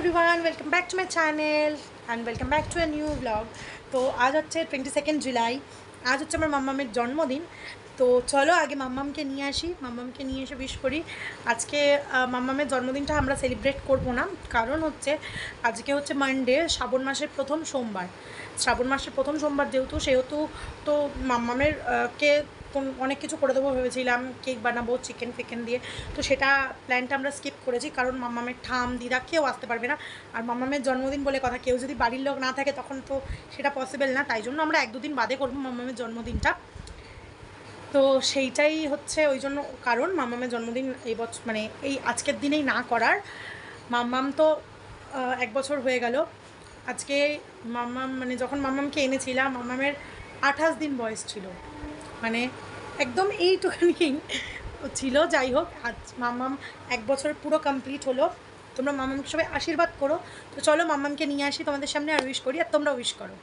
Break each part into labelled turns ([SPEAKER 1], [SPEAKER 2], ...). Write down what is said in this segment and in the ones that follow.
[SPEAKER 1] Everyone welcome back to my channel and welcome back to a new blog তো আজ হচ্ছে twenty second July আজ হচ্ছে আমার মাম্মামের জন্মদিন। তো চলো আগে মাম্মামকে নিয়ে আসি। মাম্মামকে নিয়ে এসে বিশ করি। আজকে মাম্মামের জন্মদিনটা আমরা সেলিব্রেট করব না। কারণ হচ্ছে আজকে হচ্ছে মানডে শ্রাবণ মাসের প্রথম সোমবার। শ্রাবণ মাসের প্রথম সোমবার যেহেতু, সেহেতু তো মাম্মামের কে কোন- অনেক কিছু করে দেবো ভেবেছিলাম, কেক বানাবো চিকেন ফিকেন দিয়ে। তো সেটা প্ল্যানটা আমরা স্কিপ করেছি, কারণ মাম্মামের ঠাম, দিদা কেউ আসতে পারবে না। আর মাম্মামের জন্মদিন বলে কথা, কেউ যদি বাড়ির লোক না থাকে তখন তো সেটা পসিবল না, তাই জন্য আমরা এক দুদিন বাদে করব মাম্মামের জন্মদিনটা। তো সেইটাই হচ্ছে ওই জন্য কারণ মাম্মামের জন্মদিন এই বছর মানে এই আজকের দিনেই না করার। মাম্মাম তো এক বছর হয়ে গেল। আজকে মাম্মাম মানে যখন মাম্মামকে এনেছিলাম মাম্মামের আঠাশ দিন বয়স ছিল। মানে একদম এইটুখানি ছিল, যাই হোক, আজ মাম্মাম এক বছর পুরো কমপ্লিট হলো। তোমরা মাম্মামকে সবাই আশীর্বাদ করো। তো চলো মামামকে নিয়ে আসি, তোমাদের সামনে আর উইশ করি, আর তোমরা উইশ করো।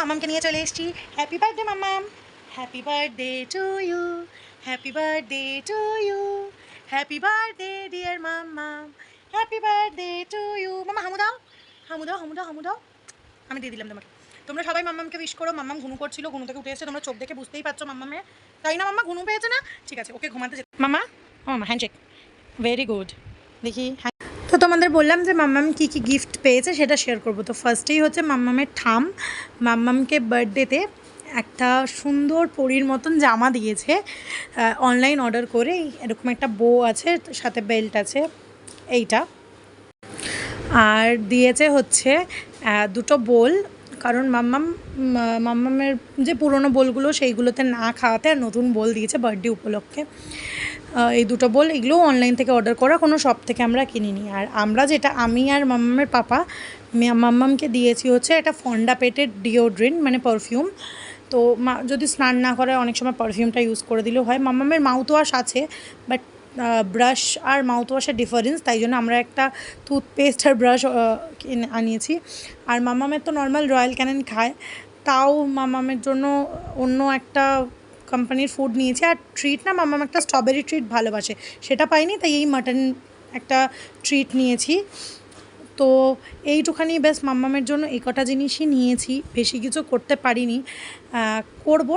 [SPEAKER 1] মামামকে নিয়ে চলে এসেছি। Happy birthday Mamam! Happy birthday to you happy birthday to you happy birthday dear Mamam! Happy birthday to you মামা, হামু দাও! হামু দাও হামু দাও হামু দাও! আমি দিয়ে দিলাম তোমাকে। তোমরা সবাই মাম্মামকে উইশ করো, মাম্মাম ঘুনু করছিল ঘুনু থেকে উঠে এসে তোমরা চোখ দেখে বুঝতেই পারছ মাম্মামে। তাই না, মাম্মা? ঘুনু পেয়েছে না? ঠিক আছে, ওকে ঘুমাতে যেতে মামা ও মামা হ্যান্ডশেক ভেরি গুড দেখি তো তোমাদের বললাম যে মাম্মাম কী কী গিফট পেয়েছে, সেটা শেয়ার করব। তো ফার্স্টেই হচ্ছে মাম্মামের ঠাম মাম্মামকে বার্থডেতে একটা সুন্দর পরীর মতন জামা দিয়েছে। অনলাইন অর্ডার করে, এরকম একটা বো আছে, সাথে বেল্ট আছে, এইটা। আর দিয়েছে হচ্ছে দুটো বোল কারণ মাম্মাম মাম্মামের যে পুরনো বোলগুলো সেইগুলোতে না খাওয়াতে আর নতুন বোল দিয়েছে বার্থডে উপলক্ষে। এই দুটো বোল এগুলো অনলাইন থেকে অর্ডার করা, কোনো শপ থেকে আমরা কিনিনি। আর আমরা যেটা, আমি আর মাম্মামের পাপা মাম্মামকে দিয়েছি হচ্ছে একটা ফন্ডা পেটের ডিওড্রেন্ট মানে পারফিউম তো মা, যদি স্নান না করে, অনেক সময় পারফিউমটা ইউজ করে দিলেও হয়। মাম্মামের মাউথ ওয়াশ আছে বাট ব্রাশ আর মাউথ ওয়াশের ডিফারেন্স তাই জন্য আমরা একটা টুথপেস্ট আর ব্রাশ আনিয়েছি। আর মামামের তো নর্মাল রয়্যাল ক্যানেন খায়, তাও মামামের জন্য অন্য একটা কোম্পানির ফুড নিয়েছি। আর ট্রিট না, মামাম একটা স্ট্রবেরি ট্রিট ভালোবাসে, সেটা পাইনি, তাই এই মাটন একটা ট্রিট নিয়েছি। তো এইটুখানি ব্যাস মাম্মামের জন্য এই কটা জিনিসই নিয়েছি। বেশি কিছু করতে পারিনি। করব।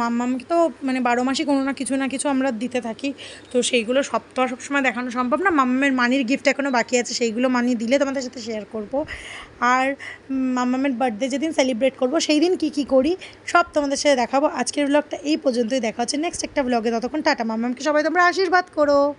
[SPEAKER 1] মাম্মামকে তো মানে বারো মাসে কোনো না কিছু না কিছু আমরা দিতে থাকি। তো সেইগুলো সব, তো সবসময় দেখানো সম্ভব না। মাম্মামের মানির গিফট এখনও বাকি আছে। সেইগুলো মানি দিলে তোমাদের সাথে শেয়ার করব। আর মাম্মামের বার্থডে যেদিন সেলিব্রেট করব, সেই দিন কী কী করি, সব তোমাদের সাথে দেখাবো। আজকের ব্লগটা এই পর্যন্তই। দেখা হচ্ছে নেক্সট একটা ব্লগে ততক্ষণ টাটা। মাম্মামকে সবাই তোমরা আশীর্বাদ করো।